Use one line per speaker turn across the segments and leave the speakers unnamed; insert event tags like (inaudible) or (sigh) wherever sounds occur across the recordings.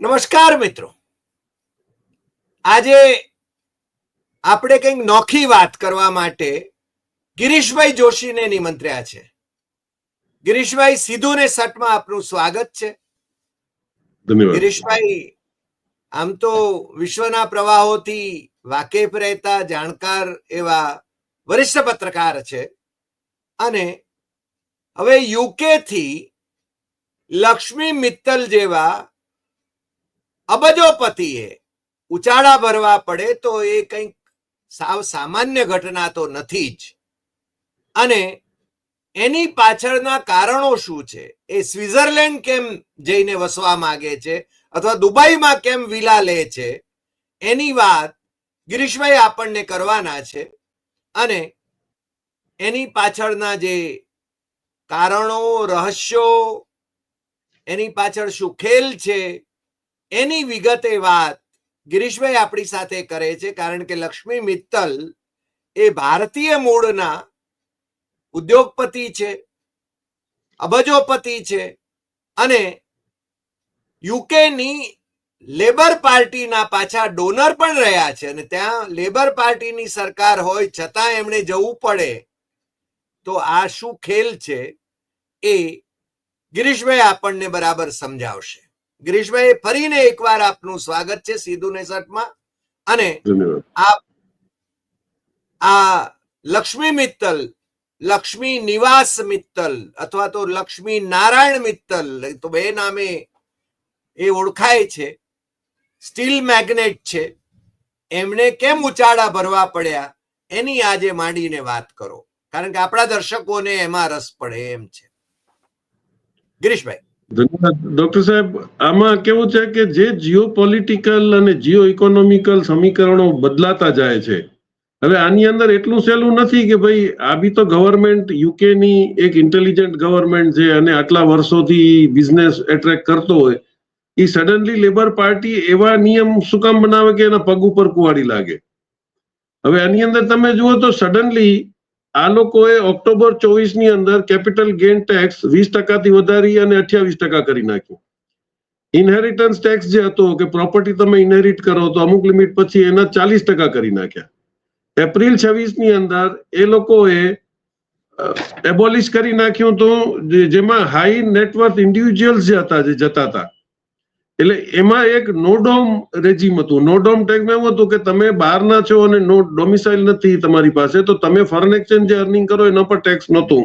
નમસ્કાર મિત્રો. આજે આપણે કંઈક નોખી વાત કરવા માટે ગિરીશભાઈ જોશીને નિમંત્ર્યા છે. ગિરીશભાઈ સીધું ને સટમાં આપનું સ્વાગત છે. ગિરીશભાઈ આમ તો વિશ્વના પ્રવાહોથી વાકેફ રહેતા જાણકાર એવા વરિષ્ઠ પત્રકાર છે. અને હવે યુકે થી લક્ષ્મી મિત્તલ જેવા અબજોપતિએ ઉચાળા ભરવા પડે તો એ કંઈક સાવ સામાન્ય ઘટના તો નથી જ. અને એની પાછળના કારણો શું છે? એ સ્વિટ્ઝરલેન્ડ કેમ જઈને વસવા માંગે છે? અથવા દુબઈમાં કેમ વિલા લે છે? એની વાત ગિરીશભાઈ આપણને કરવાના છે. અને એની પાછળના જે કારણો, રહસ્યો, એની પાછળ શું ખેલ છે એની વિગતે વાત ગિરીશભાઈ આપણી સાથે કરે છે, કારણ કે લક્ષ્મી મિત્તલ એ ભારતીય મૂળના ઉદ્યોગપતિ છે, અબજોપતિ છે અને યુકેની લેબર પાર્ટીના પાછા ડોનર પણ રહ્યા છે અને ત્યાં લેબર પાર્ટીની સરકાર હોય છતાં એમણે જવું પડે તો આ શું ખેલ છે એ ગિરીશભાઈ આપણને બરાબર સમજાવશે. ગિરીશભાઈ ફરીને એકવાર આપનું સ્વાગત છે સીધુ નેસટમાં. અને
આપ
આ લક્ષ્મી મિત્તલ લક્ષ્મી નિવાસ મિત્તલ અથવા તો લક્ષ્મી નારાયણ મિત્તલ તો બે નામે એ ઓળખાય છે સ્ટીલ મેગ્નેટ છે એમણે કેમ ઉચાળા ભરવા પડ્યા એની આજે માંડીને વાત કરો. કારણ કે આપણા દર્શકોને એમાં રસ પડે એમ છે. ગિરીશભાઈ.
ડોક્ટર સાહેબ, આમાં કેવું છે કે જે જીઓ પોલિટિકલ અને જીઓ ઇકોનોમિકલ સમીકરણો બદલાતા જાય છે, હવે આની અંદર એટલું સહેલું નથી કે ભાઈ આ બી તો ગવર્મેન્ટ યુકે ની એક ઇન્ટેલિજન્ટ ગવર્મેન્ટ છે અને આટલા વર્ષોથી બિઝનેસ એટ્રેક્ટ કરતો હોય એ સડનલી લેબર પાર્ટી એવા નિયમ શું કામ બનાવે કે એના પગ ઉપર કુવાડી લાગે? હવે આની અંદર તમે જુઓ તો સડનલી આ લોકોએ ઓક્ટોબર ચોવીસની અંદર કેપિટલ ગેઇન ટેક્સ વીસ ટકાથી વધારી અને અઠ્યાવીસ ટકા કરી નાખ્યું. ઇનહેરિટન્સ ટેક્સ જે હતો કે પ્રોપર્ટી તમે ઇનહેરિટ કરો તો અમુક લિમિટ પછી એના ચાલીસ ટકા કરી નાખ્યા. એપ્રિલ છવ્વીસની અંદર એ લોકોએ એબોલિશ કરી નાખ્યું તો જેમાં હાઈ નેટવર્થ ઇન્ડિવિજ્યુઅલ્સ જે હતા, જે જતા હતા એટલે એમાં એક નોડોમ રેજીમ હતું. નોડોમ ટેક્સમાં એવું હતું કે તમે બહારના છો અને નો ડોમિસાઇલ નથી તમારી પાસે, તો તમે ફોરેન એક્સચેન્જ જે અર્નિંગ કરો એના પર ટેક્સ નહોતું.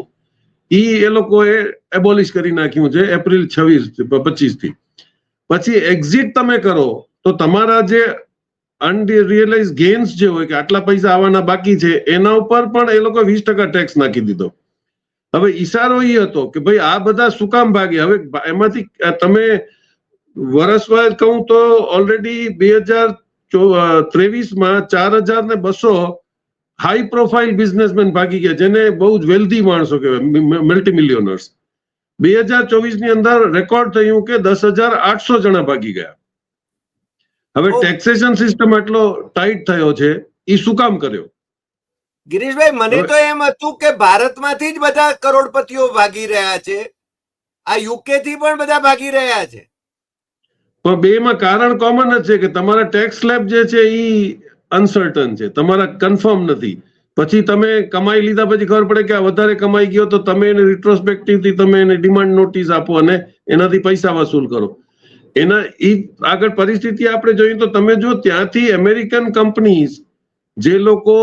ઈ એ લોકોએ એબોલિશ કરી નાખ્યું છે એપ્રિલ છવ્વીસ પચીસથી. પછી એક્ઝિટ તમે કરો, તો તમારા જે અનરિયલાઇઝ ગેન્સ જે હોય કે આટલા પૈસા આવવાના બાકી છે, એના ઉપર પણ એ લોકો વીસ ટકા ટેક્સ નાખી દીધો. હવે ઈશારો એ હતો કે ભાઈ આ બધા શું કામ ભાગે? હવે એમાંથી તમે વર્ષમાં કહું તો ઓલરેડી બે હજાર ત્રેવીસમાં ચાર હજાર ને બસો હાઈ પ્રોફાઇલ બિઝનેસમેન ભાગી ગયા જેને બહુ જ વેલ્ધી માણસો કહેવાય મલ્ટી મિલિયોનર્સ બે હજાર ચોવીસની અંદર રેકોર્ડ થયું કે દસ હજાર આઠસો જણા ભાગી ગયા. હવે ટેક્સેશન સિસ્ટમ એટલો ટાઈટ થયો છે એ શું કામ કર્યો?
ગિરીશભાઈ મને તો એમ હતું કે ભારતમાંથી જ બધા કરોડપતિઓ ભાગી રહ્યા છે. આ યુકે થી પણ બધા ભાગી રહ્યા છે.
પણ બેમાં કારણ કોમન જ છે કે તમારા ટેક્સ સ્લેબ જે છે એ અનસર્ટન છે. તમારા કન્ફર્મ નથી. પછી તમે કમાઈ લીધા પછી ખબર પડે કે આ વધારે કમાઈ ગયો તો તમે એને રિટ્રોસ્પેક્ટિવથી તમે એને ડિમાન્ડ નોટિસ આપો અને એનાથી પૈસા વસૂલ કરો. એના એ આગળ પરિસ્થિતિ આપણે જોઈએ તો તમે જો ત્યાંથી અમેરિકન કંપનીઝ જે લોકો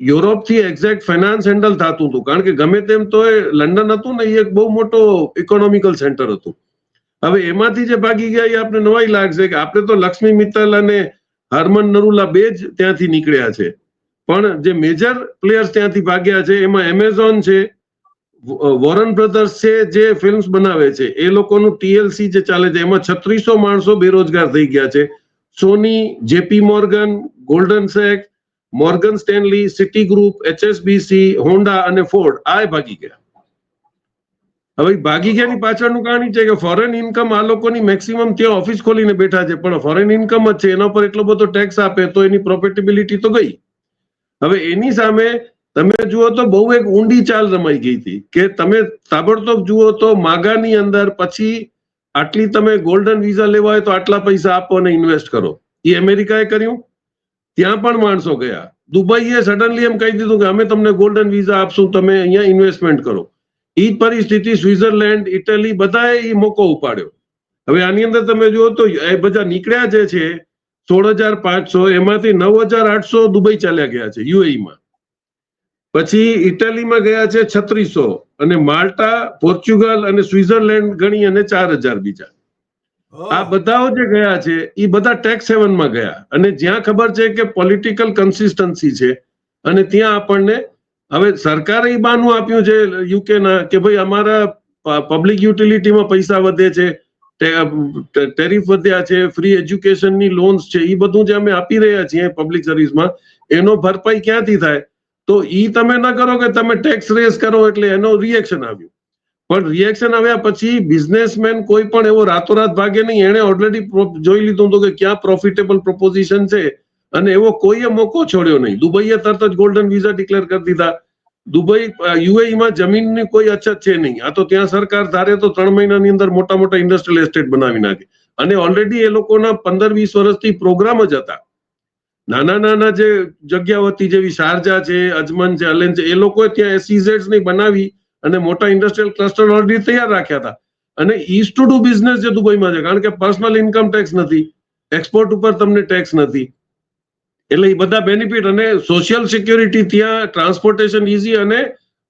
યુરોપથી એક્ઝેક્ટ ફાઇનાન્સ હેન્ડલ થતું હતું. કારણ કે ગમે તેમ તો એ લંડન હતું ને એ એક બહુ મોટો ઇકોનોમિકલ સેન્ટર હતું. હવે એમાંથી જે ભાગી ગયા એ આપણે નવાઈ લાગશે કે આપણે તો લક્ષ્મી મિત્તલ અને હરમન નરુલા બે જ ત્યાંથી નીકળ્યા છે. પણ જે મેજર પ્લેયર્સ ત્યાંથી ભાગ્યા છે, એમાં એમેઝોન છે વોરન બ્રધર્સ છે, જે ફિલ્મ્સ બનાવે છે, એ લોકોનું ટીએલસી જે ચાલે છે, એમાં છત્રીસો માણસો બેરોજગાર થઈ ગયા છે. Sony JP Morgan Goldman Sachs Morgan Stanley Citi group HSBC Honda અને ફોર્ડ આ ભાગી ગયા. હવે ભાગી ગયાની પાછળનું કારણ છે કે ફોરેન ઇન્કમ આ લોકોની મેક્સિમમ ત્યાં ઓફિસ ખોલીને બેઠા છે. પણ ફોરેન ઇન્કમ જ છે. એના પર એટલો બધો ટેક્સ આપે તો એની પ્રોફિટેબિલિટી તો ગઈ. હવે એની સામે તમે જુઓ તો બહુ એક ઊંડી ચાલ રમાઈ ગઈ હતી કે તમે તાબડતોબ જુઓ તો માગાની અંદર પછી આટલી તમે ગોલ્ડન વિઝા લેવા હોય તો આટલા પૈસા આપો અને ઇન્વેસ્ટ કરો. એ અમેરિકાએ કર્યું. ત્યાં પણ માણસો ગયા. દુબઈએ સડનલી એમ કહી દીધું કે અમે તમને ગોલ્ડન વિઝા આપશું. તમે અહીંયા ઇન્વેસ્ટમેન્ટ કરો. એ પરિસ્થિતિ સ્વિટરલેન્ડ ઇટલી બધાએ એ મોકો ઉપાડ્યો. હવે આની અંદર તમે જુઓ તો એ બધા નીકળ્યા જે છે સોળ હજાર પાંચસો એમાંથી નવ હજાર આઠસો દુબઈ ચાલ્યા ગયા છે યુએઈમાં. પછી ઇટાલીમાં ગયા છે છત્રીસો અને માલ્ટા પોર્ચુગલ અને સ્વિટરલેન્ડ ગણી અને ચાર હજાર બીજા. આ બધાઓ જે ગયા છે એ બધા ટેક્સ હેવનમાં ગયા. અને જ્યાં ખબર છે કે પોલિટિકલ કન્સિસ્ટન્સી છે અને ત્યાં આપણને હવે સરકારે એ બાનું આપ્યું છે યુકેના કે ભાઈ અમારા પબ્લિક યુટિલિટીમાં પૈસા વધે છે ટેરિફ વધ્યા છે ફ્રી એજ્યુકેશનની લોન્સ છે એ બધું જે અમે આપી રહ્યા છીએ પબ્લિક સર્વિસમાં એનો ભરપાઈ ક્યાંથી થાય? તો એ તમે ન કરો કે તમે ટેક્સ રેસ કરો એટલે એનો રિએક્શન આવ્યું. પણ રિએક્શન આવ્યા પછી બિઝનેસમેન કોઈ પણ એવો રાતોરાત ભાગે નહીં એને ઓલરેડી જોઈ લીધું હતું કે ક્યાં પ્રોફિટેબલ પ્રપોઝિશન છે, અને એવો કોઈએ મોકો છોડ્યો નહીં. દુબઈએ તરત જ ગોલ્ડન વિઝા ડિક્લેર કરી દીધા. દુબઈ યુએઈમાં જમીનની કોઈ અછત છે નહીં. આ તો ત્યાં સરકાર ધારે તો ત્રણ મહિનાની અંદર મોટા મોટા ઇન્ડસ્ટ્રીયલ એસ્ટેટ બનાવી નાખે. અને ઓલરેડી એ લોકોના પંદર વીસ વર્ષથી પ્રોગ્રામ જ હતા. નાના નાના જે જગ્યાઓ હતી જેવી શારજા છે, અજમન છે, અલેન છે, એ લોકોએ ત્યાં એસીઝેડની બનાવી અને મોટા ઇન્ડસ્ટ્રીયલ ક્લસ્ટર ઓલરેડી તૈયાર રાખ્યા હતા. અને ઇઝ ટુ ડુ બિઝનેસ જે દુબઈમાં છે. કારણ કે પર્સનલ ઇન્કમ ટેક્સ નથી. એક્સપોર્ટ ઉપર તમને ટેક્સ નથી. એટલે એ બધા બેનિફિટ અને સોશિયલ સિક્યોરિટી ત્યાં ટ્રાન્સપોર્ટેશન ઇઝી અને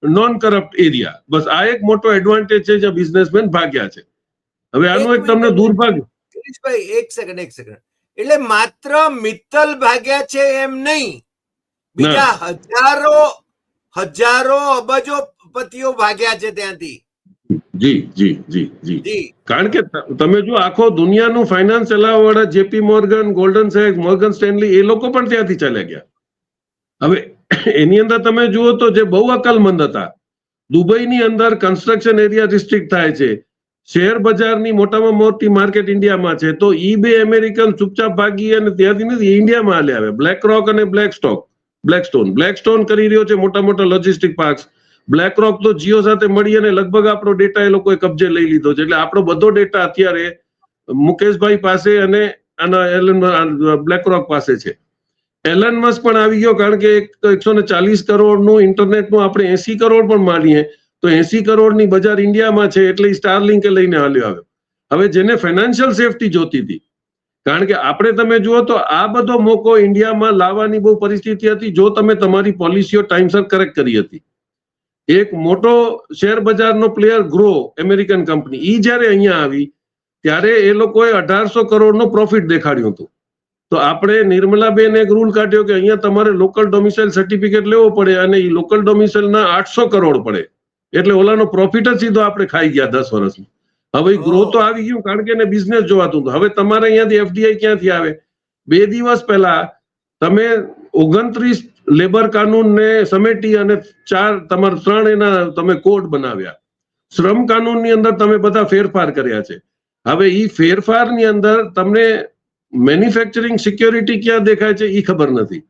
નોન કરપ્ટ એરિયા બસ આ એક મોટો એડવાન્ટેજ છે જે બિઝનેસમેન ભાગ્યા છે. હવે આનું એક તમને દુર્ભાગ્ય
ગિરીશભાઈ એક સેકન્ડ એક સેકન્ડ એટલે માત્ર મિત્તલ ભાગ્યા છે એમ નહીં. બીજા હજારો હજારો અબજો પતિઓ ભાગ્યા છે ત્યાંથી.
જી જી જી જી. કારણ કે તમે જો આખો દુનિયાનું ફાઇનાન્સ ચલાવવા વાળા જેપી મોર્ગન ગોલ્ડન સેક્સ મોર્ગન સ્ટેનલી એ લોકો પણ ત્યાંથી ચાલ્યા ગયા. હવે (coughs) એની અંદર તમે જુઓ તો જે બહુ અકલમંદ હતા દુબઈની અંદર કન્સ્ટ્રક્શન એરિયા રિસ્ટ્રિક્ટ થાય છે શેર બજારની મોટામાં મોટી માર્કેટ ઇન્ડિયામાં છે તો ઈ બે અમેરિકન ચૂપચાપ ભાગી અને ત્યાંથી નથી ઇન્ડિયામાં હાલે આવે. બ્લેક રોક અને Black Stock Black Stone Black Stone કરી રહ્યો છે મોટા મોટા લોજિસ્ટિક પાર્ક્સ બ્લેક રોક તો જીઓ સાથે મળી અને લગભગ આપણો ડેટા એ લોકોએ કબજે લઈ લીધો છે. એટલે આપણો બધો ડેટા અત્યારે મુકેશભાઈ પાસે અને આના એલન બ્લેક રોક પાસે છે. એલન મસ્ક પણ આવી ગયો કારણ કે એક એકસો ને ચાલીસ કરોડનું ઇન્ટરનેટનું આપણે એસી કરોડ પણ માનીએ. તો એસી કરોડની બજાર ઇન્ડિયામાં છે એટલે સ્ટાર લિંકે લઈને હાલ્યો આવ્યો. હવે જેને ફાઇનાન્શિયલ સેફટી જોતી હતી, કારણ કે આપણે તમે જુઓ તો આ બધો મોકો ઇન્ડિયામાં લાવવાની બહુ પરિસ્થિતિ હતી જો તમે તમારી પોલિસીઓ ટાઈમસર કરેક્ટ કરી હતી. એક મોટો શેર બજારનો પ્લેયર ગ્રો અમેરિકન કંપની ઈ જ્યારે અહીંયા આવી, ત્યારે એ લોકોએ અઢારસો કરોડનો પ્રોફિટ દેખાડ્યું હતું. તો આપણે નિર્મલાબેન એક રૂલ કાઢ્યો કે અહીંયા તમારે લોકલ ડોમિસાઇલ સર્ટિફિકેટ લેવો પડે અને એ લોકલ ડોમિસાઇલના આઠસો કરોડ પડે. એટલે ઓલાનો પ્રોફિટ જ સીધો આપણે ખાઈ ગયા દસ વર્ષમાં. હવે ગ્રો તો આવી ગયું કારણ કે એને બિઝનેસ જોવાતું હતું. હવે તમારે અહીંયાથી એફડીઆઈ ક્યાંથી આવે? બે દિવસ પહેલા તમે ઓગણત્રીસ લેબર કાનૂનને સમેટી અને ચાર તમારા ત્રણ એના તમે કોડ બનાવ્યા. શ્રમ કાનૂનની અંદર તમે બધા ફેરફાર કર્યા છે. હવે ઈ ફેરફારની અંદર તમને મેન્યુફેક્ચરિંગ સિક્યોરિટી ક્યાં દેખાય છે એ ખબર નથી.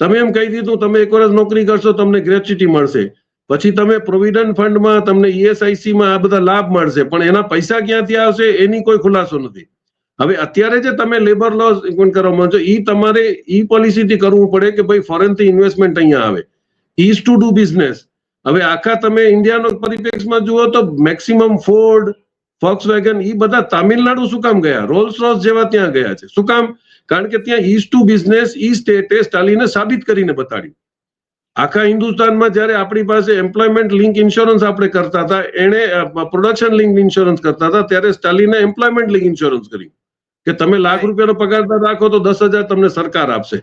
તમે એમ કહી દીધું, તમે એક વર્ષ નોકરી કરશો, તમને ગ્રેચ્યુટી મળશે. પછી તમે પ્રોવિડન્ટ ફંડમાં તમને ESIC માં આ બધા લાભ મળશે. પણ એના પૈસા ક્યાંથી આવશે એની કોઈ ખુલાસો નથી. હવે અત્યારે જે તમે લેબર લો ઇમ્પ્લિમેન્ટ કરવા માંગો છો એ તમારે ઈ પોલિસીથી કરવું પડે કે ભાઈ ફોરેનથી ઇન્વેસ્ટમેન્ટ અહીંયા આવે. ઇઝ ટુ ડુ બિઝનેસ હવે આખા તમે ઇન્ડિયાનો પરિપ્રેક્ષમાં જુઓ તો મેક્સિમમ ફોર્ડ ફોક્સ વેગન એ બધા તામિલનાડુ શું કામ ગયા? રોલ્સ રોલ્સ જેવા ત્યાં ગયા છે. શું કામ? કારણ કે ત્યાં ઇઝ ટુ બિઝનેસ ઈ સ્ટેટે સ્ટાલિને સાબિત કરીને બતાડ્યું. આખા હિન્દુસ્તાનમાં જ્યારે આપણી પાસે એમ્પ્લોયમેન્ટ લિંક ઇન્સ્યોરન્સ આપણે કરતા હતા એને પ્રોડક્શન લિંક ઇન્સ્યોરન્સ કરતા હતા, ત્યારે સ્ટાલિને એમ્પ્લોયમેન્ટ લિંક ઇન્સ્યોરન્સ કર્યું કે તમે લાખ રૂપિયાનો પગારદાર રાખો તો દસ હજાર તમને સરકાર આપશે.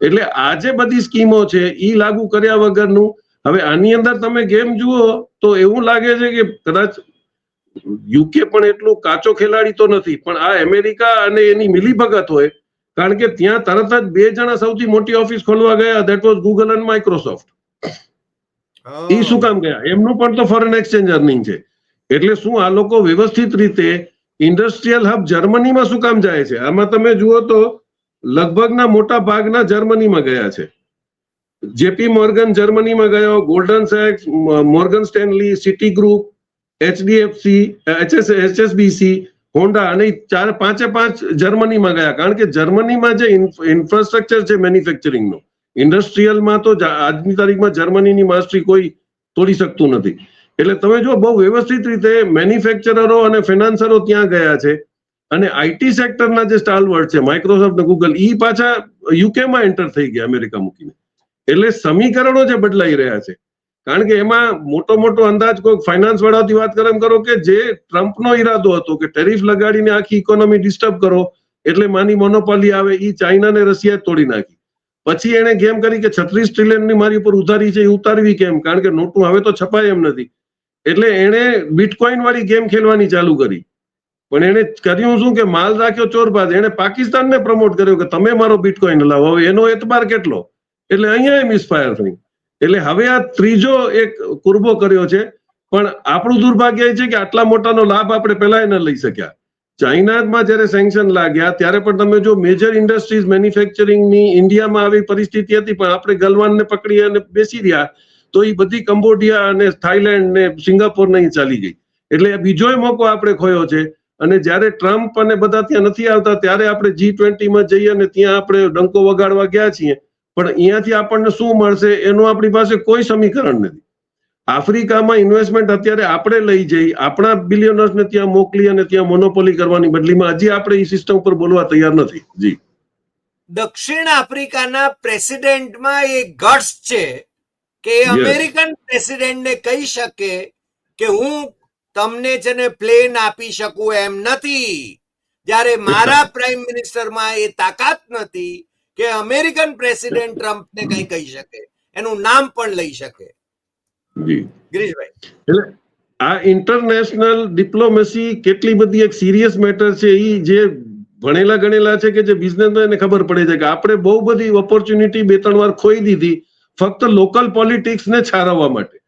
એટલે આ જે બધી સ્કીમો છે એ લાગુ કર્યા વગરનું હવે આની અંદર તમે ગેમ જુઓ તો એવું લાગે છે કે કદાચ યુકે પણ એટલું કાચો ખેલાડી તો નથી પણ આ અમેરિકા અને એની મિલીભગત હોય કારણ કે ત્યાં તરત જ બે જણા સૌથી મોટી ઓફિસ ખોલવા ગયા that was Google and Microsoft એ શું કામ ગયા? એમનું પણ તો ફોરેન એક્સચેન્જ અર્નિંગ છે. એટલે શું આ લોકો વ્યવસ્થિત રીતે ઇન્ડસ્ટ્રીયલ હબ જર્મનીમાં શું કામ જાય છે? આમાં તમે જુઓ તો લગભગના મોટા ભાગના જર્મનીમાં ગયા છે. જેપી મોર્ગન જર્મનીમાં ગયો Goldman sex Morgan Stanley Citi group HDFC HS HSBC Honda અને ચાર, પાંચે પાંચ જર્મનીમાં ગયા. કારણ કે જર્મનીમાં જે ઇન્ફ્રાસ્ટ્રક્ચર છે મેન્યુફેક્ચરિંગનું, ઇન્ડસ્ટ્રીયલમાં તો આજની તારીખમાં જર્મનીની માસ્ટરી કોઈ તોડી શકતું નથી. એટલે તમે જો બહુ વ્યવસ્થિત રીતે મેન્યુફેક્ચરરો અને ફિનાન્સરો ત્યાં ગયા છે. અને આઈટી સેક્ટરના જે સ્ટાલવર્ડ છે માઇક્રોસોફ્ટ ને ગૂગલ ઈ પાછા યુકેમાં એન્ટર થઈ ગયા, અમેરિકા મૂકીને. એટલે સમીકરણો જે બદલાઈ રહ્યા છે. કારણ કે એમાં મોટો મોટો અંદાજ કોઈ ફાઇનાન્સ વાળાથી વાત કરે એમ કરો કે જે ટ્રમ્પનો ઈરાદો હતો કે ટેરિફ લગાડીને આખી ઇકોનોમી ડિસ્ટર્બ કરો, એટલે માની મોનોપોલી આવે એ ચાઇના ને રશિયા તોડી નાખી. પછી એને ગેમ કરી કે છત્રીસ ટ્રિલિયનની મારી ઉપર ઉધારી છે એ ઉતારવી કેમ? કારણ કે નોટું હવે તો છપાય એમ નથી. એટલે એણે બિટકોઇન વાળી ગેમ ખેલવાની ચાલુ કરી. પણ એને કર્યું શું કે માલ રાખ્યો ચોર પાસે. એને પાકિસ્તાનને પ્રમોટ કર્યો કે તમે મારો બિટકોઇન લાવો. હવે એનો એતબાર કેટલો? એટલે અહીંયા મિસફાયર થઈ એટલે હવે આ ત્રીજો એક કુરબો કર્યો છે. પણ આપણું દુર્ભાગ્ય એ છે કે આટલા મોટાનો લાભ આપણે પહેલા ન લઈ શક્યા. ચાઇનામાં જ્યારે સેન્કશન લાગ્યા, ત્યારે પણ તમે જો મેજર ઇન્ડસ્ટ્રીઝ મેન્યુફેક્ચરિંગની ઇન્ડિયામાં આવી પરિસ્થિતિ હતી, પણ આપણે ગલવાનને પકડી અને બેસી રહ્યા તો એ બધી કંબોડિયા અને થાઈલેન્ડ ને સિંગાપોર નહીં ચાલી ગઈ. એટલે બીજો મોકો આપણે ખોયો છે. અને જ્યારે ટ્રમ્પ અને બધા ત્યાં નથી આવતા, ત્યારે આપણે જી ટ્વેન્ટીમાં જઈએ અને ત્યાં આપણે ડંકો વગાડવા ગયા છીએ. પણ અહીંયાથી આપણને શું મળશે એનું આપણી પાસે કોઈ સમીકરણ નથી. આફ્રિકામાં ઇન્વેસ્ટમેન્ટ અત્યારે આપણે લઈ જઈ, આપણા બિલિયનર્સને ત્યાં મોકલી અને ત્યાં મોનોપોલી કરવાની બદલીમાં હજી આપણે એ સિસ્ટમ પર બોલવા તૈયાર નથી. જી.
દક્ષિણ આફ્રિકાના પ્રેસિડેન્ટમાં એ ગટ્સ છે. કે. અમેરિકન પ્રેસિડેન્ટને કહી શકે કે હું તમને છે ને પ્લેન આપી શકું એમ નથી. જ્યારે મારા પ્રાઇમ મિનિસ્ટરમાં એ તાકાત નથી કે અમેરિકન પ્રેસિડેન્ટ ટ્રમ્પને કંઈ કહી શકે. એનું નામ પણ લઈ શકે.
જી.
ગિરીશભાઈ.
એટલે આ ઇન્ટરનેશનલ ડિપ્લોમેસી કેટલી બધી એક સિરિયસ મેટર છે એ જે ભણેલા ગણેલા છે કે જે બિઝનેસમેન ખબર પડે છે કે આપણે બહુ બધી ઓપોર્ચ્યુનિટી બે ત્રણ વાર ખોઈ દીધી ફક્ત લોકલ પોલિટિક્સને છારવવા માટે.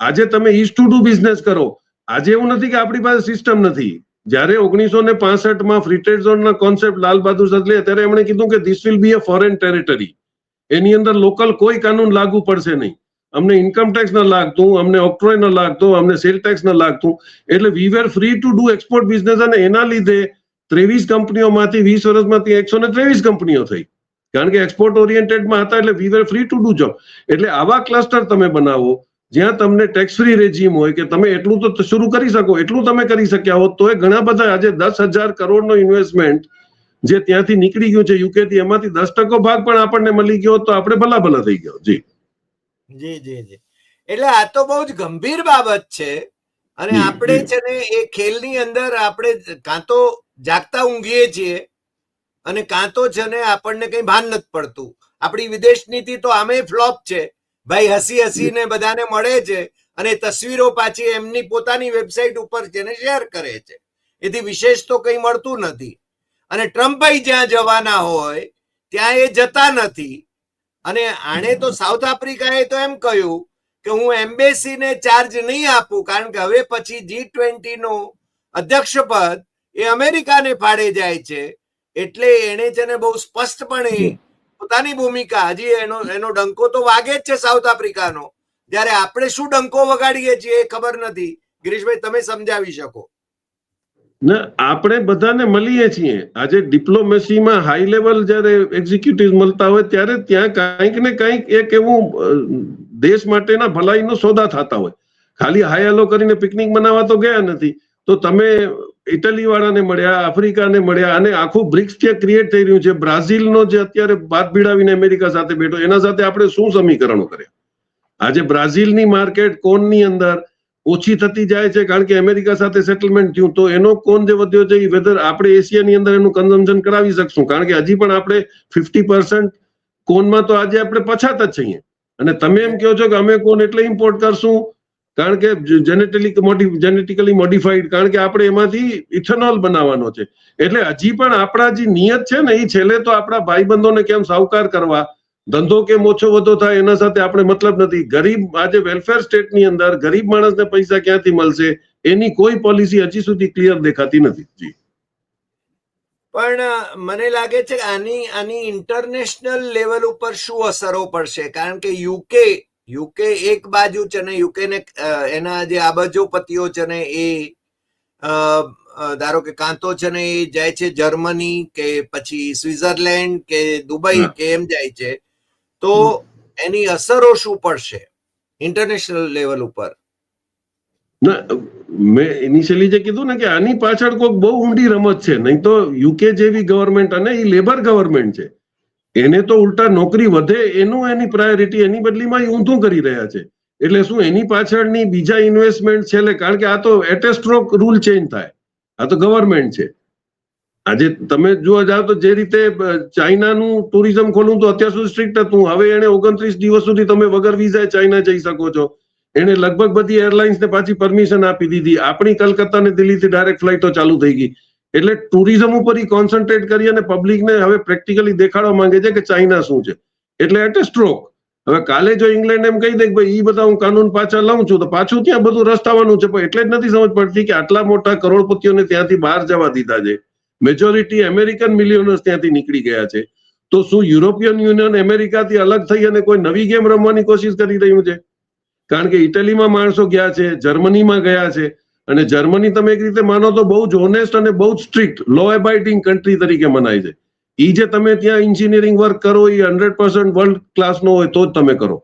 આજે તમે ઈઝ ટુ ડુ બિઝનેસ કરો. આજે એવું નથી કે આપણી પાસે સિસ્ટમ નથી. જ્યારે ઓગણીસો ને પાસઠમાં ફ્રી ટ્રેડ ઝોનના કોન્સેપ્ટ લાલ બહાદુર શાસ્ત્રી ત્યારે એમણે કીધું કે this will be a foreign territory એની અંદર લોકલ કોઈ કાનૂન લાગુ પડશે નહીં. અમને ઇન્કમ ટેક્સ ન લાગતું, અમને ઓક્ટ્રોય ન લાગતું, અમને સેલ ટેક્સ ન લાગતું. એટલે we were free to do export business અને એના લીધે ત્રેવીસ કંપનીઓમાંથી વીસ વર્ષમાંથી એકસો ને ત્રેવીસ કંપનીઓ થઈ. કારણ કે એક્સપોર્ટ ઓરિએન્ટેડમાં હતા એટલે we were free to do job એટલે આવા ક્લસ્ટર તમે બનાવો જ્યાં તમને ટેક્સ ફ્રી રેજીમ હોય કે તમે એટલું તો શરૂ કરી શકો એટલું તમે કરી શક્યા હોત તો એ ઘણા બધા આજે દસ હજાર કરોડનો ઇન્વેસ્ટમેન્ટ જે ત્યાંથી નીકળી ગયું છે યુકે થી એમાંથી દસ ટકો ભાગ પણ આપણને મળી ગયો તો આપણે ભલા ભલા થઈ ગયો. જી.
જી જી જી. એટલે આ તો બહુ જ ગંભીર બાબત છે અને આપણે છે ને એ ખેલની અંદર આપણે કાં તો જાગતા ઊંઘીએ છીએ અને કાં તો છે ને આપણને કઈ ભાન નથી પડતું. આપણી વિદેશ નીતિ તો આમે ફ્લોપ છે. ભાઈ હસી હસીને બધાને મળે છે અને તસવીરો પાછી એમની પોતાની વેબસાઇટ ઉપર છે ને શેર કરે છે. એથી વિશેષ તો કઈ મળતું નથી. અને ટ્રમ્પભાઈ જ્યાં જવાના હોય, ત્યાં એ જતા નથી. અને આણે તો સાઉથ આફ્રિકાએ તો એમ કહ્યું કે હું એમ્બેસીને ચાર્જ નહીં આપું, કારણ કે હવે પછી જી ટ્વેન્ટી નો અધ્યક્ષ પદ એ અમેરિકાને ફાળે જાય છે. એટલે એને છે ને બહુ સ્પષ્ટપણે પોતાની ભૂમિકા હજી એનો એનો ડંકો તો વાગે જ છે સાઉથ આફ્રિકાનો. જ્યારે આપણે શું ડંકો વગાડીએ છીએ એ ખબર નથી. ગિરીશભાઈ તમે સમજાવી શકો.
ના આપણે બધાને મળીએ છીએ. આજે ડિપ્લોમેસીમાં હાઈ લેવલ જ્યારે એક્ઝિક્યુટિવ મળતા હોય ત્યારે ત્યાં કંઈક ને કંઈક એક એવું દેશ માટેના ભલાઈનો સોદા થતા હોય. ખાલી હાયાલો કરીને પિકનિક મનાવવા તો ગયા નથી. તો તમે ઇટલી વાળાને મળ્યા, આફ્રિકાને મળ્યા અને આખું બ્રિક્સ ત્યાં ક્રિએટ થઈ રહ્યું છે, બ્રાઝિલનો જે અત્યારે બાદ ભીડાવીને અમેરિકા સાથે બેઠો, એના સાથે આપણે શું સમીકરણો કર્યા? આજે બ્રાઝિલની માર્કેટ કોનની અંદર ઓછી થતી જાય છે, કારણ કે અમેરિકા સાથે સેટલમેન્ટ થયું, તો એનો કોન જે વધ્યો છે, એ વેધર આપણે એશિયાની અંદર એનું કન્ઝમ્પશન કરાવી શકશું, કારણ કે હજી પણ આપણે ફિફ્ટી પર્સન્ટ કોનમાં તો આજે આપણે પછાત જ છીએ. અને તમે એમ કહો છો કે અમે કોન એટલે ઇમ્પોર્ટ કરશું? કારણ કે જેનેટિકલી મોડી જેનેટિકલી મોડિફાઈડ કારણ કે આપણે એમાંથી ઇથેનોલ બનાવવાનો છે. એટલે હજી પણ આપણા જે નિયત છે ને એ છેલ્લે તો આપણા ભાઈબંધોને કેમ સાવકાર કરવા? ધંધો કેમ ઓછો વધો થાય એના સાથે આપણે મતલબ નથી. ગરીબ, આજે વેલફેર સ્ટેટની અંદર ગરીબ માણસને પૈસા ક્યાંથી મળશે? એની કોઈ પોલિસી હજી સુધી ક્લિયર દેખાતી નથી.
પણ મને લાગે છે કે આની આની ઇન્ટરનેશનલ લેવલ ઉપર શું અસરો પડશે? કારણ કે યુકે યુકે એક બાજુ છે ને યુકે ને અ, એના જે આબજોપતિઓ છે ને એ ધારો કે કાં તો છે ને એ જાય છે જર્મની કે પછી સ્વિટરલેન્ડ કે દુબઈ કે એમ જાય છે તો એની અસરો શું પડશે ઇન્ટરનેશનલ લેવલ ઉપર?
ના મેં ઇનિશિયલી જે કીધું ને કે આની પાછળ કોઈક બહુ ઊંડી રમત છે નહીં તો યુકે જેવી ગવર્મેન્ટ અને એ લેબર ગવર્મેન્ટ છે. એને તો ઉલટા નોકરી વધે, એનું એની પ્રાયોરિટી એની બદલીમાં ઊંધું કરી રહ્યા છે. એટલે શું, એની પાછળની બીજા ઇન્વેસ્ટમેન્ટ છે કારણ કે આ તો એટેસ્ટ્રોક રૂલ ચેન્જ થાય. આ તો ગવર્મેન્ટ છે. આજે તમે જોવા જાઓ તો જે રીતે ચાઇનાનું ટુરિઝમ ખોલવું તો અત્યાર સુધી સ્ટ્રિક્ટ હતું. હવે એને ઓગણત્રીસ દિવસ સુધી તમે વગર વિઝા ચાઇના જઈ શકો છો. એને લગભગ બધી એરલાઇન્સને પાછી પરમિશન આપી દીધી. આપણી કલકત્તા ને દિલ્હીથી ડાયરેક્ટ ફ્લાઇટો ચાલુ થઈ ગઈ. એટલે ટુરિઝમ ઉપર કોન્સન્ટ્રેટ કરી અને પબ્લિકને હવે પ્રેક્ટિકલી દેખાડવા માંગે છે કે ચાઇના શું છે. એટલે એટ અ સ્ટ્રોક હવે કાલે જો ઇંગ્લેન્ડ એમ કહી દે કે ભાઈ એ બધા હું કાનૂન પાછા લઉં છું, તો પાછું ત્યાં બધું રસ્તાવાનું છે, પણ એટલે જ નથી સમજ પડતી કે આટલા મોટા કરોડપતિઓને ત્યાંથી બહાર જવા દીધા છે. મેજોરિટી અમેરિકન મિલિયનર્સ ત્યાંથી નીકળી ગયા છે. તો શું યુરોપિયન યુનિયન અમેરિકાથી અલગ થઈ અને કોઈ નવી ગેમ રમવાની કોશિશ કરી રહ્યું છે? કારણ કે ઇટલીમાં માણસો ગયા છે જર્મનીમાં ગયા છે. અને જર્મની તમે એક રીતે માનો તો બહુ જ ઓનેસ્ટ અને બહુ જ સ્ટ્રિક્ટ લો એબાઇટિંગ કન્ટ્રી તરીકે મનાય છે. ઈ જે તમે ત્યાં એન્જિનિયરિંગ વર્ક કરો એ હંડ્રેડ પર્સન્ટ વર્લ્ડ ક્લાસનો હોય તો જ તમે કરો.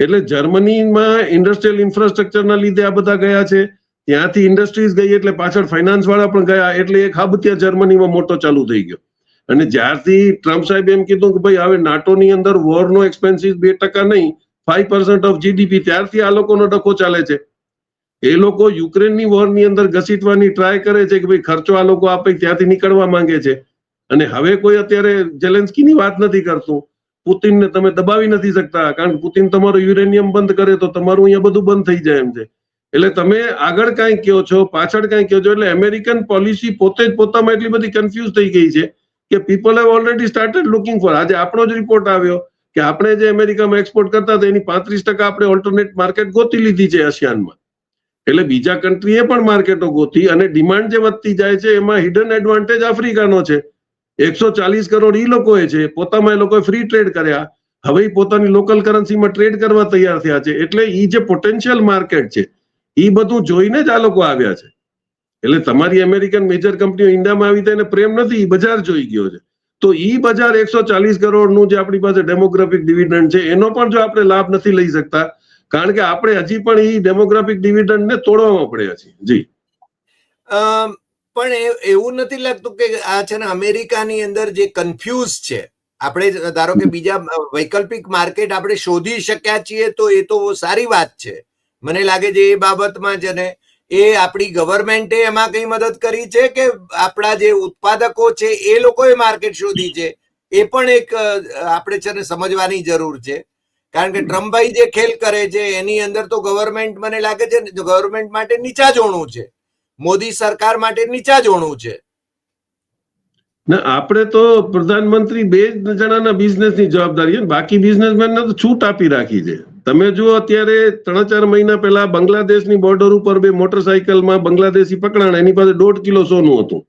એટલે જર્મનીમાં ઇન્ડસ્ટ્રીયલ ઇન્ફ્રાસ્ટ્રક્ચરના લીધે આ બધા ગયા છે. ત્યાંથી ઇન્ડસ્ટ્રીઝ ગઈ એટલે પાછળ ફાઇનાન્સ વાળા પણ ગયા, એટલે એક હબ ત્યાં જર્મનીમાં મોટો ચાલુ થઈ ગયો. અને જ્યારથી ટ્રમ્પ સાહેબ એમ કીધું કે ભાઈ, હવે નાટોની અંદર વોરનો એક્સપેન્સિસ બે ટકા નહીં ફાઈવ પર્સન્ટ ઓફ જીડીપી ત્યારથી આ લોકોનો ડખો ચાલે છે. એ લોકો યુક્રેનની વોરની અંદર ઘસીટવાની ટ્રાય કરે છે કે ભાઈ ખર્ચો આ લોકો આપે, ત્યાંથી નીકળવા માંગે છે. અને હવે કોઈ અત્યારે જેલેન્સ્કીની વાત નથી કરતું. પુતિનને તમે દબાવી નથી શકતા, કારણ કે પુતિન તમારું યુરેનિયમ બંધ કરે તો તમારું અહીંયા બધું બંધ થઈ જાય એમ છે. એટલે તમે આગળ કાંઈ કહો છો, પાછળ કાંઈ કહો છો, એટલે અમેરિકન પોલિસી પોતે જ પોતામાં એટલી બધી કન્ફ્યુઝ થઈ ગઈ છે કે people have already started looking for આજે આપણો જ રિપોર્ટ આવ્યો કે આપણે જે અમેરિકામાં એક્સપોર્ટ કરતા હતા, એની પાંત્રીસ ટકા આપણે ઓલ્ટરનેટ માર્કેટ ગોતી લીધી છે આસિયાનમાં એટલે બીજા કન્ટ્રીએ પણ માર્કેટો ગોતી અને ડિમાન્ડ જે વધતી જાય છે, એમાં હિડન એડવાન્ટેજ આફ્રિકાનો છે. એકસો ચાલીસ કરોડ ઈ લોકોએ છે, પોતામાં એ લોકોએ ફ્રી ટ્રેડ કર્યા. હવે પોતાની લોકલ કરન્સીમાં ટ્રેડ કરવા તૈયાર થયા છે. એટલે એ જે પોટેન્શિયલ માર્કેટ છે એ બધું જોઈને જ આ લોકો આવ્યા છે. એટલે તમારી અમેરિકન મેજર કંપનીઓ ઇન્ડિયામાં આવી તેને પ્રેમ નથી એ બજાર જોઈ ગયો છે. તો ઈ બજાર એકસો ચાલીસ કરોડનું જે આપણી પાસે ડેમોગ્રાફિક ડિવિડન્ડ છે, એનો પણ જો આપણે લાભ નથી લઈ શકતા કારણ કે આપણે હજી પણ એ ડેમોગ્રાફિક ડિવિડન્ડ ને તોડવામાં પડ્યા છીએ. જી.
પણ એવું નથી લાગતું કે આ છે ને અમેરિકાની અંદર જે કન્ફ્યુઝ છે. આપણે ધારો કે બીજા વૈકલ્પિક માર્કેટ આપણે શોધી શક્યા છીએ તો એ તો સારી વાત છે. મને લાગે છે એ બાબતમાં છે ને એ આપણી ગવર્મેન્ટે એમાં કઈ મદદ કરી છે કે આપણા જે ઉત્પાદકો છે એ લોકોએ માર્કેટ શોધી છે? એ પણ એક આપણે છે ને સમજવાની જરૂર છે. કારણ કે ટ્રમ્પભાઈ જે ખેલ કરે છે, એની અંદર તો ગવર્મેન્ટ મને લાગે છે ગવર્મેન્ટ માટે નીચા જોણું છે. મોદી સરકાર માટે નીચા જોણું છે.
ના આપણે તો પ્રધાનમંત્રી બે જણાના બિઝનેસની જવાબદારી છે ને, બાકી બિઝનેસમેનને તો છૂટ આપી રાખી છે. તમે જુઓ અત્યારે ત્રણ ચાર મહિના પહેલા બાંગ્લાદેશની બોર્ડર ઉપર બે મોટરસાયકલમાં બાંગ્લાદેશી પકડાણા, એની પાસે દોઢ કિલો સોનું હતું.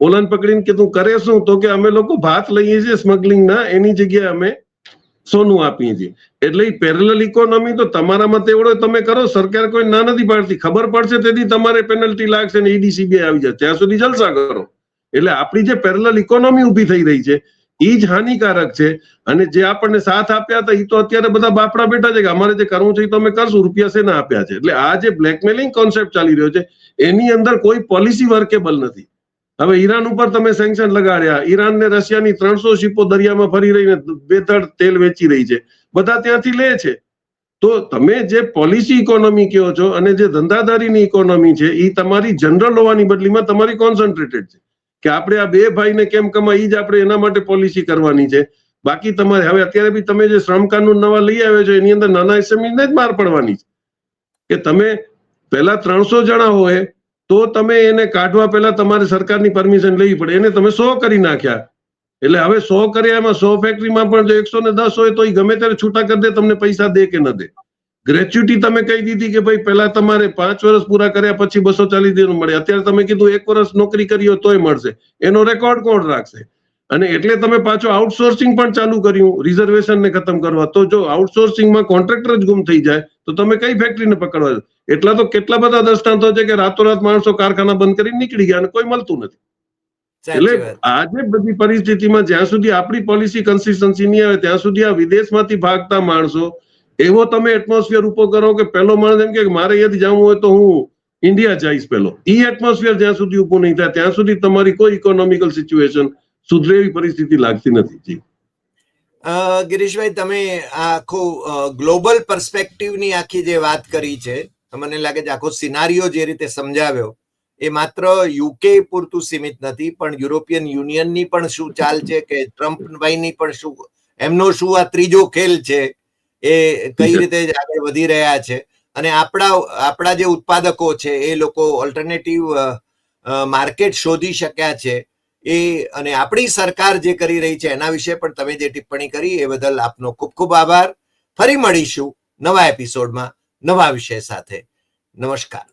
ઓલન પકડીને તું કરે શું? તો કે અમે લોકો ભાત લઈએ છીએ સ્મગલિંગના એની જગ્યાએ અમે સોનું આપીએ છીએ એટલે પેરેલલ ઇકોનોમી તો તમારા મતે એવડો તમે કરો, સરકાર કોઈ ના નથી પાડતી. ખબર પડશે તેથી તમારે પેનલ્ટી લાગશે ને ઈડીસીબીઆઈ આવી જાય ત્યાં સુધી જલસા કરો. એટલે આપણી જે પેરેલલ ઇકોનોમી ઊભી થઈ રહી છે એ જ હાનિકારક છે. અને જે આપણને સાથ આપ્યા હતા એ તો અત્યારે બધા બાપડા બેઠા છે કે અમારે જે કરવું છે એ તો અમે કરશું, રૂપિયા શેના આપ્યા છે? એટલે આ જે બ્લેકમેલિંગ કોન્સેપ્ટ ચાલી રહ્યો છે, એની અંદર કોઈ પોલિસી વર્કેબલ નથી. હવે ઈરાન ઉપર તમે સેન્કશન લગાડ્યા. ઈરાન ને રશિયાની ત્રણસો શિપો દરિયામાં ફરી રહીને બેધડ તેલ વેચી રહી છે. બધા ત્યાંથી લે છે. તો તમે જે પોલિસી ઇકોનોમી કહો છો અને જે ધંધાદારીની ઇકોનોમી છે એ તમારી જનરલ હોવાની બદલીમાં તમારી કોન્સન્ટ્રેટેડ છે. કે આપણે આ બે ભાઈને કેમ કમાય એ જ આપણે એના માટે પોલિસી કરવાની છે. બાકી તમારે હવે અત્યારે બી તમે જે શ્રમ કાનૂન નવા લઈ આવ્યો છો, એની અંદર નાના એસએમઈને જ માર પડવાની છે. કે તમે પહેલા ત્રણસો જણા હોય તો તમે એને કાઢવા પહેલા તમારે સરકારની પરમિશન લેવી પડે. એને તમે સો કરી નાખ્યા. એટલે હવે સો કર્યા એમાં સો ફેક્ટરીમાં પણ જો એકસો ને દસ હોય તો એ ગમે ત્યારે છૂટા કરી દે, તમને પૈસા દે કે ન દે. ગ્રેચ્યુટી તમે કહી દીધી કે ભાઈ પહેલા તમારે પાંચ વર્ષ પૂરા કર્યા પછી બસો ચાલીસ દિવસ મળે અત્યારે તમે કીધું એક વર્ષ નોકરી કરી હોય તોય મળશે. એનો રેકોર્ડ કોણ રાખશે? અને એટલે તમે પાછો આઉટસોર્સિંગ પણ ચાલુ કર્યું રિઝર્વેશન ને ખતમ કરવા. તો જો આઉટસોર્સિંગમાં કોન્ટ્રાક્ટર જ ગુમ થઈ જાય તો તમે કઈ ફેક્ટરીને પકડવા એટલા તો કેટલા બધા દ્રષ્ટાંતો છે કે રાતોરાત માણસો કારખાના બંધ કરીને નીકળી ગયા અને કોઈ મળતું નથી. એટલે આજે બધી પરિસ્થિતિમાં જ્યાં સુધી આપણી પોલિસી કન્સિસ્ટન્સી નહીં આવે ત્યાં સુધી આ વિદેશમાંથી ભાગતા માણસો એવો તમે એટમોસ્ફિયર ઊભો કરો કે પેલો માણસ એમ કે મારે અહીંયાથી જવું હોય તો હું ઇન્ડિયા જઈશ પેલો ઈ એટમોસ્ફિયર જ્યાં સુધી ઉભું નહીં થાય ત્યાં સુધી તમારી કોઈ ઇકોનોમિકલ સિચ્યુએશન સુધરે એવી પરિસ્થિતિ લાગતી નથી
ગિરીશભાઈ, તમે આખું ગ્લોબલ પર્સપેક્ટિવની આખી જે વાત કરી છે મને લાગે છે આખો સિનારીઓ જે રીતે સમજાવ્યો, એ માત્ર યુકે પૂરતું સીમિત નથી, પણ યુરોપિયન યુનિયનની પણ શું ચાલ છે કે ટ્રમ્પભાઈની પણ શું, એમનો શું આ ત્રીજો ખેલ છે, એ કઈ રીતે આગળ વધી રહ્યા છે. અને આપણા આપણા જે ઉત્પાદકો છે, એ લોકો ઓલ્ટરનેટિવ માર્કેટ શોધી શક્યા છે એ અને આપણી સરકાર જે કરી રહી છે એના વિશે પણ તમે જે ટિપ્પણી કરી, એ બદલ આપનો ખૂબ ખૂબ આભાર. ફરી મળીશું નવા એપિસોડમાં નવા વિષય સાથે. નમસ્કાર.